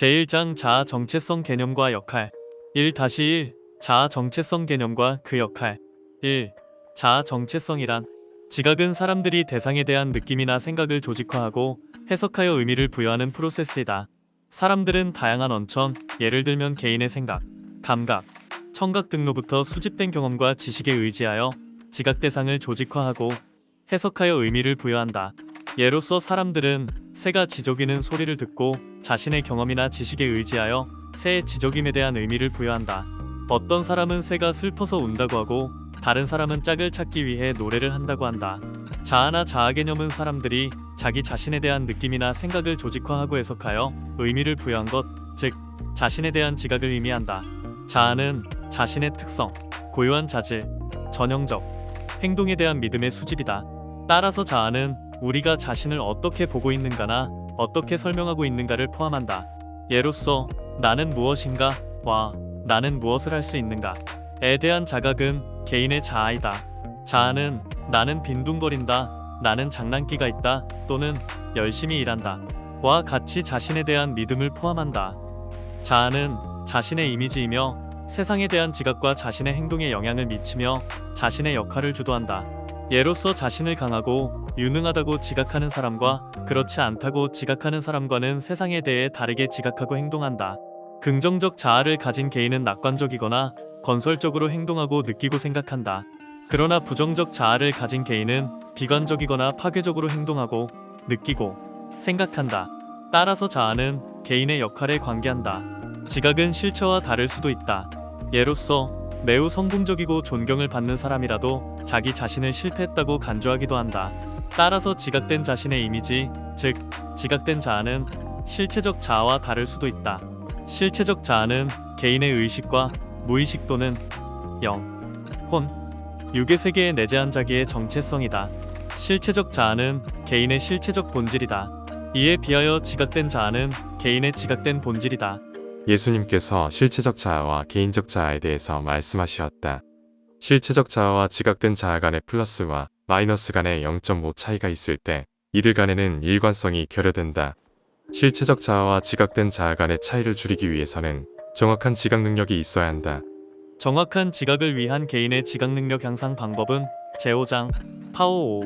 제1장 자아 정체성 개념과 역할 1-1 자아 정체성 개념과 그 역할 1. 자아 정체성이란 지각은 사람들이 대상에 대한 느낌이나 생각을 조직화하고 해석하여 의미를 부여하는 프로세스이다. 사람들은 다양한 원천, 예를 들면 개인의 생각, 감각, 청각 등로부터 수집된 경험과 지식에 의지하여 지각 대상을 조직화하고 해석하여 의미를 부여한다. 예로서 사람들은 새가 지저귀는 소리를 듣고 자신의 경험이나 지식에 의지하여 새의 지저김에 대한 의미를 부여한다. 어떤 사람은 새가 슬퍼서 운다고 하고 다른 사람은 짝을 찾기 위해 노래를 한다고 한다. 자아나 자아 개념은 사람들이 자기 자신에 대한 느낌이나 생각을 조직화하고 해석하여 의미를 부여한 것, 즉 자신에 대한 지각을 의미한다. 자아는 자신의 특성, 고유한 자질, 전형적, 행동에 대한 믿음의 수집이다. 따라서 자아는 우리가 자신을 어떻게 보고 있는가나 어떻게 설명하고 있는가를 포함한다. 예로서 나는 무엇인가 와 나는 무엇을 할 수 있는가 에 대한 자각은 개인의 자아이다. 자아는 나는 빈둥거린다, 나는 장난기가 있다 또는 열심히 일한다 와 같이 자신에 대한 믿음을 포함한다. 자아는 자신의 이미지이며 세상에 대한 지각과 자신의 행동에 영향을 미치며 자신의 역할을 주도한다. 예로서 자신을 강하고 유능하다고 지각하는 사람과 그렇지 않다고 지각하는 사람과는 세상에 대해 다르게 지각하고 행동한다. 긍정적 자아를 가진 개인은 낙관적이거나 건설적으로 행동하고 느끼고 생각한다. 그러나 부정적 자아를 가진 개인은 비관적이거나 파괴적으로 행동하고 느끼고 생각한다. 따라서 자아는 개인의 역할에 관계한다. 지각은 실체와 다를 수도 있다. 예로서 매우 성공적이고 존경을 받는 사람이라도 자기 자신을 실패했다고 간주하기도 한다. 따라서 지각된 자신의 이미지, 즉 지각된 자아는 실체적 자아와 다를 수도 있다. 실체적 자아는 개인의 의식과 무의식 또는 영, 혼, 육의 세계에 내재한 자기의 정체성이다. 실체적 자아는 개인의 실체적 본질이다. 이에 비하여 지각된 자아는 개인의 지각된 본질이다. 예수님께서 실체적 자아와 개인적 자아에 대해서 말씀하셨다. 실체적 자아와 지각된 자아 간의 플러스와 마이너스 간의 0.5 차이가 있을 때 이들 간에는 일관성이 결여된다. 실체적 자아와 지각된 자아 간의 차이를 줄이기 위해서는 정확한 지각 능력이 있어야 한다. 정확한 지각을 위한 개인의 지각 능력 향상 방법은 제5장 파워 5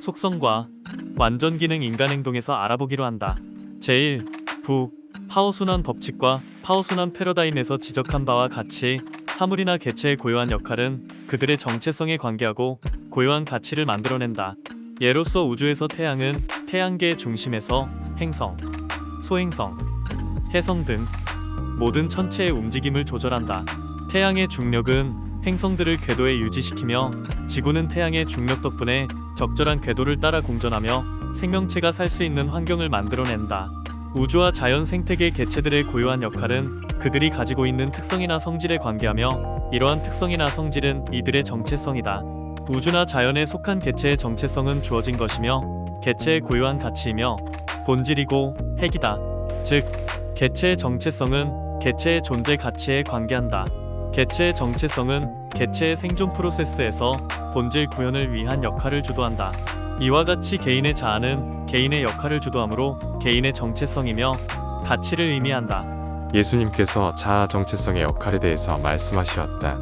속성과 완전 기능 인간 행동에서 알아보기로 한다. 제1 부 파워 순환 법칙과 파워 순환 패러다임에서 지적한 바와 같이 사물이나 개체의 고유한 역할은 그들의 정체성에 관계하고 고유한 가치를 만들어낸다. 예로서 우주에서 태양은 태양계의 중심에서 행성, 소행성, 해성 등 모든 천체의 움직임을 조절한다. 태양의 중력은 행성들을 궤도에 유지시키며 지구는 태양의 중력 덕분에 적절한 궤도를 따라 공전하며 생명체가 살 수 있는 환경을 만들어낸다. 우주와 자연 생태계 개체들의 고유한 역할은 그들이 가지고 있는 특성이나 성질에 관계하며 이러한 특성이나 성질은 이들의 정체성이다. 우주나 자연에 속한 개체의 정체성은 주어진 것이며 개체의 고유한 가치이며 본질이고 핵이다. 즉, 개체의 정체성은 개체의 존재 가치에 관계한다. 개체의 정체성은 개체의 생존 프로세스에서 본질 구현을 위한 역할을 주도한다. 이와 같이 개인의 자아는 개인의 역할을 주도하므로 개인의 정체성이며 가치를 의미한다. 예수님께서 자아 정체성의 역할에 대해서 말씀하셨다.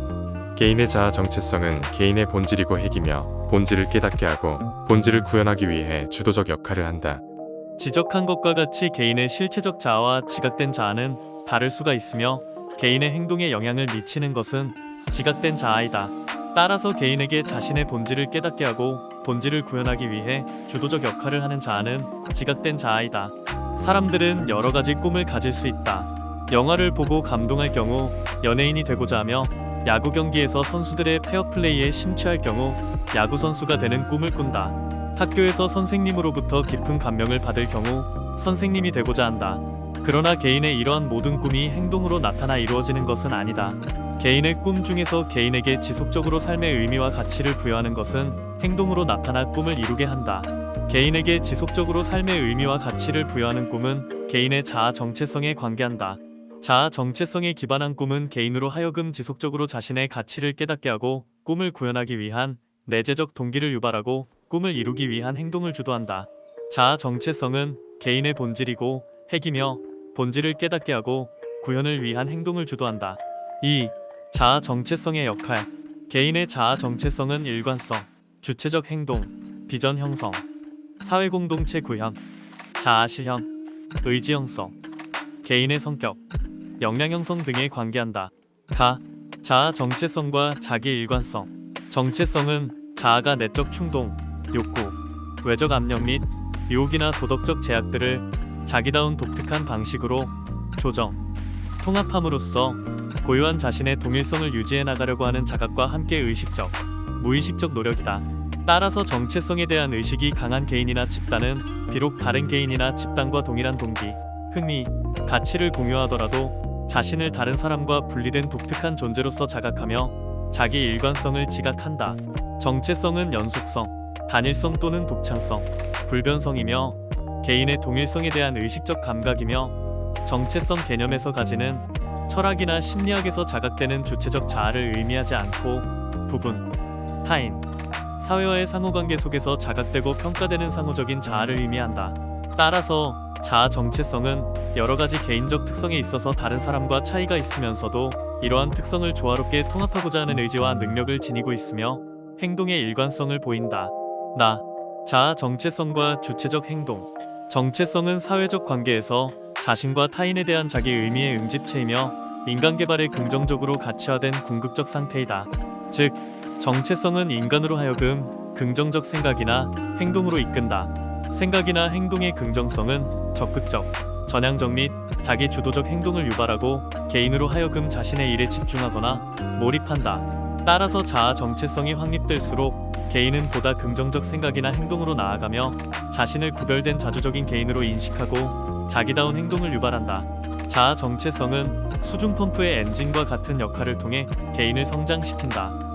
개인의 자아 정체성은 개인의 본질이고 핵이며 본질을 깨닫게 하고 본질을 구현하기 위해 주도적 역할을 한다. 지적한 것과 같이 개인의 실체적 자아와 지각된 자아는 다를 수가 있으며 개인의 행동에 영향을 미치는 것은 지각된 자아이다. 따라서 개인에게 자신의 본질을 깨닫게 하고 본질을 구현하기 위해 주도적 역할을 하는 자아는 지각된 자아이다. 사람들은 여러 가지 꿈을 가질 수 있다. 영화를 보고 감동할 경우, 연예인이 되고자 하며 야구 경기에서 선수들의 페어플레이에 심취할 경우 야구 선수가 되는 꿈을 꾼다. 학교에서 선생님으로부터 깊은 감명을 받을 경우 선생님이 되고자 한다. 그러나 개인의 이러한 모든 꿈이 행동으로 나타나 이루어지는 것은 아니다. 개인의 꿈 중에서 개인에게 지속적으로 삶의 의미와 가치를 부여하는 것은 행동으로 나타나 꿈을 이루게 한다. 개인에게 지속적으로 삶의 의미와 가치를 부여하는 꿈은 개인의 자아 정체성에 관계한다. 자아 정체성에 기반한 꿈은 개인으로 하여금 지속적으로 자신의 가치를 깨닫게 하고 꿈을 구현하기 위한 내재적 동기를 유발하고 꿈을 이루기 위한 행동을 주도한다. 자아 정체성은 개인의 본질이고 핵이며 본질을 깨닫게 하고 구현을 위한 행동을 주도한다. 2. 자아 정체성의 역할. 개인의 자아 정체성은 일관성, 주체적 행동, 비전 형성, 사회 공동체 구현, 자아 실현, 의지 형성, 개인의 성격, 역량 형성 등에 관계한다. 가. 자아 정체성과 자기 일관성. 정체성은 자아가 내적 충동, 욕구, 외적 압력 및 유혹이나 도덕적 제약들을 자기다운 독특한 방식으로 조정, 통합함으로써 고유한 자신의 동일성을 유지해 나가려고 하는 자각과 함께 의식적, 무의식적 노력이다. 따라서 정체성에 대한 의식이 강한 개인이나 집단은 비록 다른 개인이나 집단과 동일한 동기, 흥미, 가치를 공유하더라도 자신을 다른 사람과 분리된 독특한 존재로서 자각하며 자기 일관성을 지각한다. 정체성은 연속성, 단일성 또는 독창성, 불변성이며 개인의 동일성에 대한 의식적 감각이며 정체성 개념에서 가지는 철학이나 심리학에서 자각되는 주체적 자아를 의미하지 않고 부분, 타인, 사회와의 상호관계 속에서 자각되고 평가되는 상호적인 자아를 의미한다. 따라서 자아 정체성은 여러 가지 개인적 특성에 있어서 다른 사람과 차이가 있으면서도 이러한 특성을 조화롭게 통합하고자 하는 의지와 능력을 지니고 있으며 행동의 일관성을 보인다. 나 자아 정체성과 주체적 행동 정체성은 사회적 관계에서 자신과 타인에 대한 자기 의미의 응집체이며 인간 개발에 긍정적으로 가치화된 궁극적 상태이다. 즉, 정체성은 인간으로 하여금 긍정적 생각이나 행동으로 이끈다. 생각이나 행동의 긍정성은 적극적, 전향적 및 자기 주도적 행동을 유발하고 개인으로 하여금 자신의 일에 집중하거나 몰입한다. 따라서 자아 정체성이 확립될수록 개인은 보다 긍정적 생각이나 행동으로 나아가며 자신을 구별된 자주적인 개인으로 인식하고 자기다운 행동을 유발한다. 자아 정체성은 수중 펌프의 엔진과 같은 역할을 통해 개인을 성장시킨다.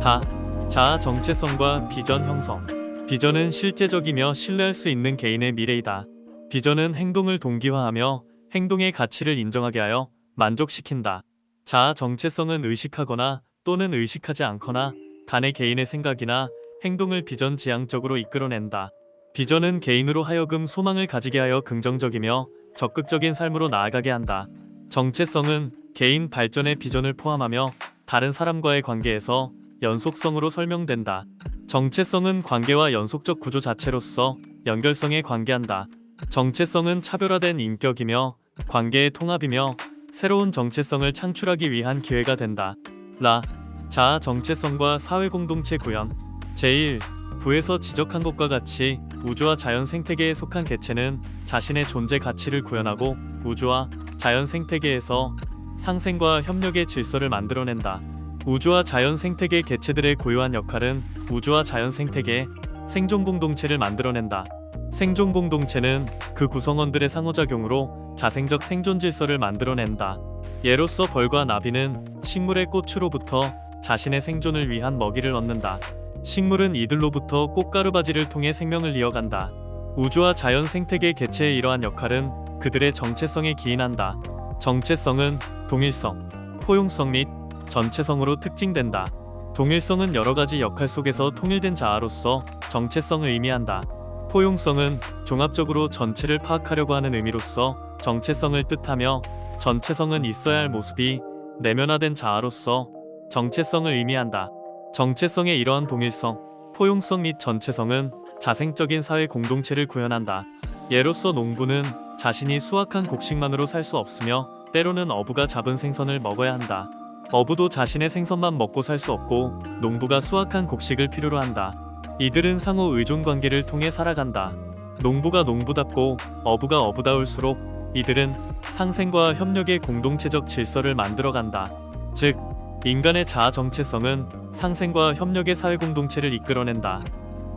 다 자아 정체성과 비전 형성. 비전은 실제적이며 신뢰할 수 있는 개인의 미래이다. 비전은 행동을 동기화하며 행동의 가치를 인정하게 하여 만족시킨다. 자아 정체성은 의식하거나 또는 의식하지 않거나 간의 개인의 생각이나 행동을 비전 지향적으로 이끌어낸다. 비전은 개인으로 하여금 소망을 가지게 하여 긍정적이며 적극적인 삶으로 나아가게 한다. 정체성은 개인 발전의 비전을 포함하며 다른 사람과의 관계에서 연속성으로 설명된다. 정체성은 관계와 연속적 구조 자체로서 연결성에 관계한다. 정체성은 차별화된 인격이며 관계의 통합이며 새로운 정체성을 창출하기 위한 기회가 된다. 라 자아 정체성과 사회 공동체 구현 제1 부에서 지적한 것과 같이 우주와 자연 생태계에 속한 개체는 자신의 존재 가치를 구현하고 우주와 자연 생태계에서 상생과 협력의 질서를 만들어낸다. 우주와 자연 생태계 개체들의 고유한 역할은 우주와 자연 생태계 생존 공동체를 만들어낸다. 생존 공동체는 그 구성원들의 상호작용으로 자생적 생존 질서를 만들어낸다. 예로서 벌과 나비는 식물의 꽃으로부터 자신의 생존을 위한 먹이를 얻는다. 식물은 이들로부터 꽃가루바지를 통해 생명을 이어간다. 우주와 자연 생태계 개체의 이러한 역할은 그들의 정체성에 기인한다. 정체성은 동일성, 포용성 및 전체성으로 특징된다. 동일성은 여러 가지 역할 속에서 통일된 자아로서 정체성을 의미한다. 포용성은 종합적으로 전체를 파악하려고 하는 의미로서 정체성을 뜻하며 전체성은 있어야 할 모습이 내면화된 자아로서 정체성을 의미한다. 정체성의 이러한 동일성, 포용성 및 전체성은 자생적인 사회 공동체를 구현한다. 예로서 농부는 자신이 수확한 곡식만으로 살 수 없으며 때로는 어부가 잡은 생선을 먹어야 한다. 어부도 자신의 생선만 먹고 살 수 없고 농부가 수확한 곡식을 필요로 한다. 이들은 상호 의존 관계를 통해 살아간다. 농부가 농부답고 어부가 어부다울수록 이들은 상생과 협력의 공동체적 질서를 만들어간다. 즉, 인간의 자아 정체성은 상생과 협력의 사회 공동체를 이끌어낸다.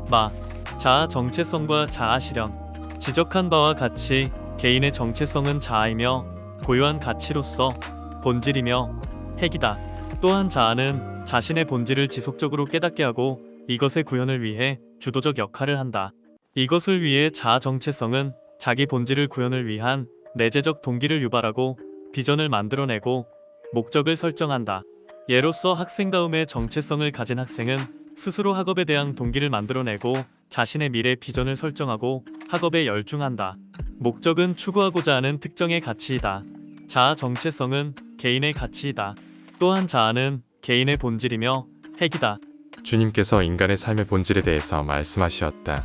마, 자아 정체성과 자아 실현. 지적한 바와 같이 개인의 정체성은 자아이며 고유한 가치로서 본질이며 핵이다. 또한 자아는 자신의 본질을 지속적으로 깨닫게 하고 이것의 구현을 위해 주도적 역할을 한다. 이것을 위해 자아 정체성은 자기 본질을 구현을 위한 내재적 동기를 유발하고 비전을 만들어내고 목적을 설정한다. 예로서 학생다움의 정체성을 가진 학생은 스스로 학업에 대한 동기를 만들어내고 자신의 미래 비전을 설정하고 학업에 열중한다. 목적은 추구하고자 하는 특정의 가치이다. 자아 정체성은 개인의 가치이다. 또한 자아는 개인의 본질이며 핵이다. 주님께서 인간의 삶의 본질에 대해서 말씀하시었다.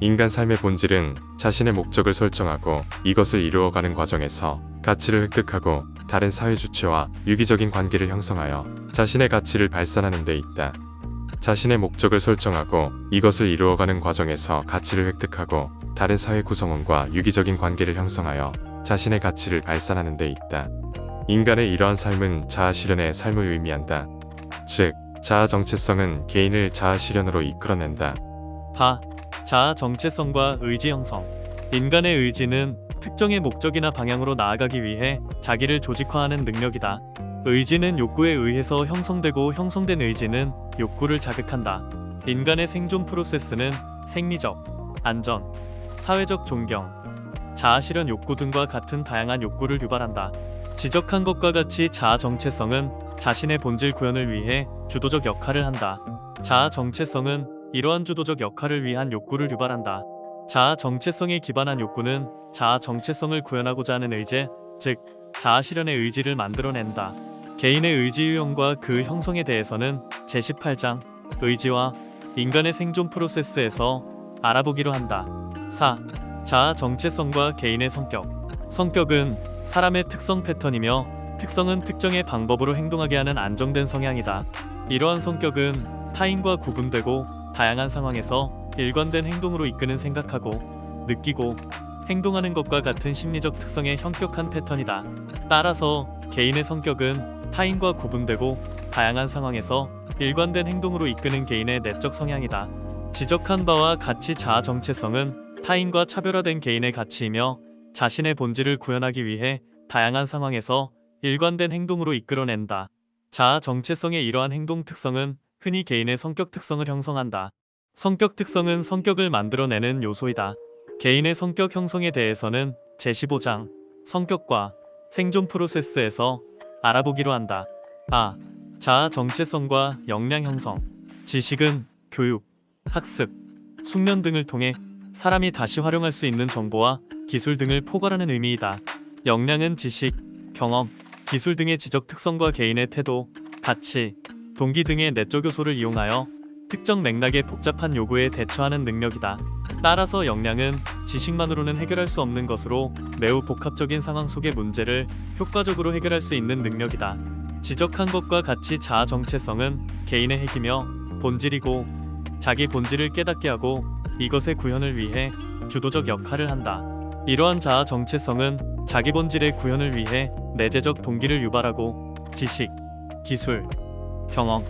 인간 삶의 본질은 자신의 목적을 설정하고 이것을 이루어가는 과정에서 가치를 획득하고 다른 사회 주체와 유기적인 관계를 형성하여 자신의 가치를 발산하는 데 있다. 자신의 목적을 설정하고 이것을 이루어가는 과정에서 가치를 획득하고 다른 사회 구성원과 유기적인 관계를 형성하여 자신의 가치를 발산하는 데 있다. 인간의 이러한 삶은 자아 실현의 삶을 의미한다. 즉, 자아 정체성은 개인을 자아 실현으로 이끌어낸다. 바, 자아 정체성과 의지 형성. 인간의 의지는 특정의 목적이나 방향으로 나아가기 위해 자기를 조직화하는 능력이다. 의지는 욕구에 의해서 형성되고 형성된 의지는 욕구를 자극한다. 인간의 생존 프로세스는 생리적, 안전, 사회적 존경, 자아 실현 욕구 등과 같은 다양한 욕구를 유발한다. 지적한 것과 같이 자아 정체성은 자신의 본질 구현을 위해 주도적 역할을 한다. 자아 정체성은 이러한 주도적 역할을 위한 욕구를 유발한다. 자아 정체성에 기반한 욕구는 자아 정체성을 구현하고자 하는 의지, 즉 자아 실현의 의지를 만들어낸다. 개인의 의지 유형과 그 형성에 대해서는 제18장 의지와 인간의 생존 프로세스에서 알아보기로 한다. 4. 자아 정체성과 개인의 성격. 성격은 사람의 특성 패턴이며 특성은 특정의 방법으로 행동하게 하는 안정된 성향이다. 이러한 성격은 타인과 구분되고 다양한 상황에서 일관된 행동으로 이끄는 생각하고 느끼고 행동하는 것과 같은 심리적 특성의 현격한 패턴이다. 따라서 개인의 성격은 타인과 구분되고 다양한 상황에서 일관된 행동으로 이끄는 개인의 내적 성향이다. 지적한 바와 같이 자아 정체성은 타인과 차별화된 개인의 가치이며 자신의 본질을 구현하기 위해 다양한 상황에서 일관된 행동으로 이끌어낸다. 자아 정체성의 이러한 행동 특성은 흔히 개인의 성격 특성을 형성한다. 성격 특성은 성격을 만들어내는 요소이다. 개인의 성격 형성에 대해서는 제15장 성격과 생존 프로세스에서 알아보기로 한다. 아. 자아 정체성과 역량 형성. 지식은 교육, 학습, 숙련 등을 통해 사람이 다시 활용할 수 있는 정보와 기술 등을 포괄하는 의미이다. 역량은 지식, 경험, 기술 등의 지적 특성과 개인의 태도, 가치, 동기 등의 내적 요소를 이용하여 특정 맥락의 복잡한 요구에 대처하는 능력이다. 따라서 역량은 지식만으로는 해결할 수 없는 것으로 매우 복합적인 상황 속의 문제를 효과적으로 해결할 수 있는 능력이다. 지적한 것과 같이 자아 정체성은 개인의 핵이며 본질이고 자기 본질을 깨닫게 하고 이것의 구현을 위해 주도적 역할을 한다. 이러한 자아 정체성은 자기 본질의 구현을 위해 내재적 동기를 유발하고 지식, 기술, 경험,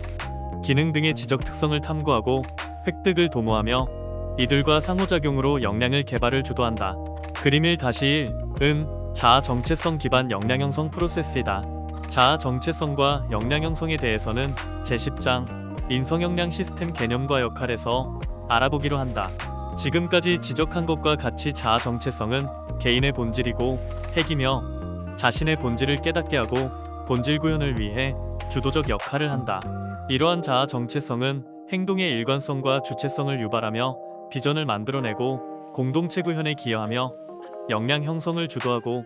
기능 등의 지적 특성을 탐구하고 획득을 도모하며 이들과 상호작용으로 역량을 개발을 주도한다. 그림 1-1은 자아 정체성 기반 역량 형성 프로세스이다. 자아 정체성과 역량 형성에 대해서는 제10장 인성 역량 시스템 개념과 역할에서 알아보기로 한다. 지금까지 지적한 것과 같이 자아 정체성은 개인의 본질이고 핵이며 자신의 본질을 깨닫게 하고 본질 구현을 위해 주도적 역할을 한다. 이러한 자아 정체성은 행동의 일관성과 주체성을 유발하며 비전을 만들어내고 공동체 구현에 기여하며 역량 형성을 주도하고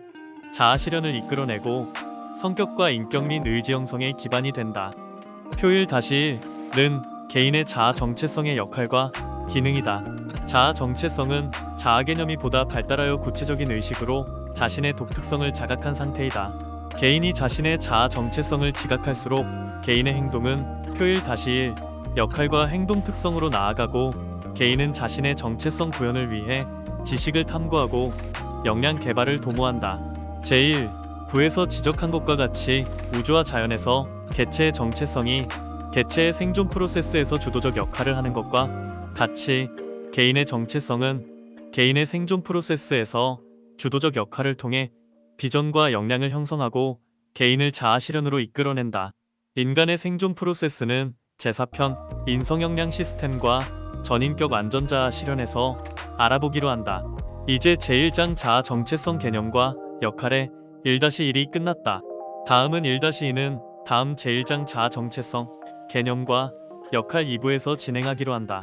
자아 실현을 이끌어내고 성격과 인격 및 의지 형성의 기반이 된다. 표일 다시 1은 개인의 자아 정체성의 역할과 기능이다. 자아 정체성은 자아 개념이 보다 발달하여 구체적인 의식으로 자신의 독특성을 자각한 상태이다. 개인이 자신의 자아 정체성을 지각할수록 개인의 행동은 표일 다시 1 역할과 행동 특성으로 나아가고 개인은 자신의 정체성 구현을 위해 지식을 탐구하고 역량 개발을 도모한다. 제1 부에서 지적한 것과 같이 우주와 자연에서 개체의 정체성이 개체의 생존 프로세스에서 주도적 역할을 하는 것과 같이 개인의 정체성은 개인의 생존 프로세스에서 주도적 역할을 통해 비전과 역량을 형성하고 개인을 자아 실현으로 이끌어낸다. 인간의 생존 프로세스는 제4편 인성역량 시스템과 전인격 완전자아 실현에서 알아보기로 한다. 이제 제1장 자아 정체성 개념과 역할의 1-1이 끝났다. 다음은 1-2는 다음 제1장 자아 정체성 개념과 역할 2부에서 진행하기로 한다.